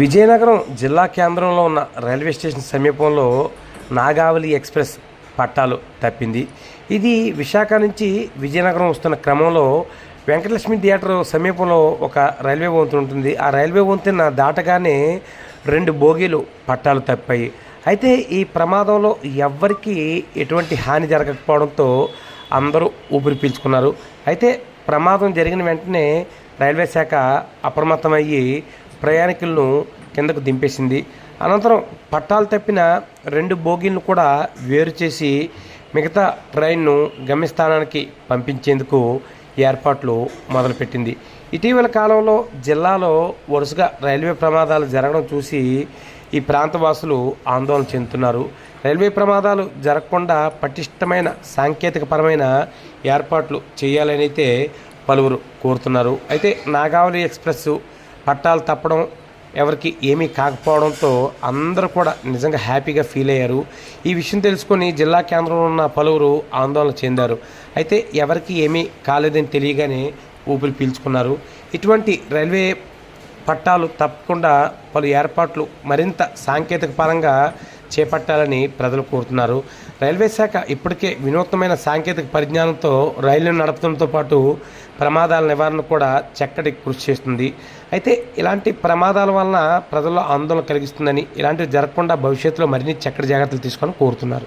విజయనగరం జిల్లా కేంద్రంలో ఉన్న రైల్వే స్టేషన్ సమీపంలో నాగావళి ఎక్స్ప్రెస్ పట్టాలు తప్పింది. ఇది విశాఖ నుంచి విజయనగరం వస్తున్న క్రమంలో వెంకటలక్ష్మి థియేటర్ సమీపంలో ఒక రైల్వే వంతెన ఉంటుంది. ఆ రైల్వే వంతెన దాటగానే రెండు బోగీలు పట్టాలు తప్పాయి. అయితే ఈ ప్రమాదంలో ఎవ్వరికీ ఎటువంటి హాని జరగకపోవడంతో అందరూ ఊపిరి పీల్చుకున్నారు. అయితే ప్రమాదం జరిగిన వెంటనే రైల్వే శాఖ అప్రమత్తమయ్యి ప్రయాణికులను కిందకు దింపేసింది. అనంతరం పట్టాలు తప్పిన రెండు బోగీలను కూడా వేరు చేసి మిగతా ట్రైన్ను గమ్యస్థానానికి పంపించేందుకు ఏర్పాట్లు మొదలుపెట్టింది. ఇటీవల కాలంలో జిల్లాలో వరుసగా రైల్వే ప్రమాదాలు జరగడం చూసి ఈ ప్రాంతవాసులు ఆందోళన చెందుతున్నారు. రైల్వే ప్రమాదాలు జరగకుండా పటిష్టమైన సాంకేతికపరమైన ఏర్పాట్లు చేయాలని అయితే పలువురు కోరుతున్నారు. అయితే నాగావళి ఎక్స్ప్రెస్ పట్టాలు తప్పడం ఎవరికి ఏమీ కాకపోవడంతో అందరూ కూడా నిజంగా హ్యాపీగా ఫీల్ అయ్యారు. ఈ విషయం తెలుసుకొని జిల్లా కేంద్రంలో ఉన్న పలువురు ఆందోళన చెందారు. అయితే ఎవరికి ఏమీ కాలేదని తెలియగానే ఊపిరి పీల్చుకున్నారు. ఇటువంటి రైల్వే పట్టాలు తప్పకుండా పలు ఏర్పాట్లు మరింత సాంకేతిక పరంగా చేపట్టాలని ప్రజలు కోరుతున్నారు. రైల్వే శాఖ ఇప్పటికే వినూత్నమైన సాంకేతిక పరిజ్ఞానంతో రైళ్ళను నడపడంతో పాటు ప్రమాదాల నివారణ కూడా చక్కటి కృషి చేస్తుంది. అయితే ఇలాంటి ప్రమాదాల వలన ప్రజల్లో ఆందోళన కలిగిస్తుందని ఇలాంటివి జరగకుండా భవిష్యత్తులో మరిన్ని చక్కటి జాగ్రత్తలు తీసుకొని కోరుతున్నారు.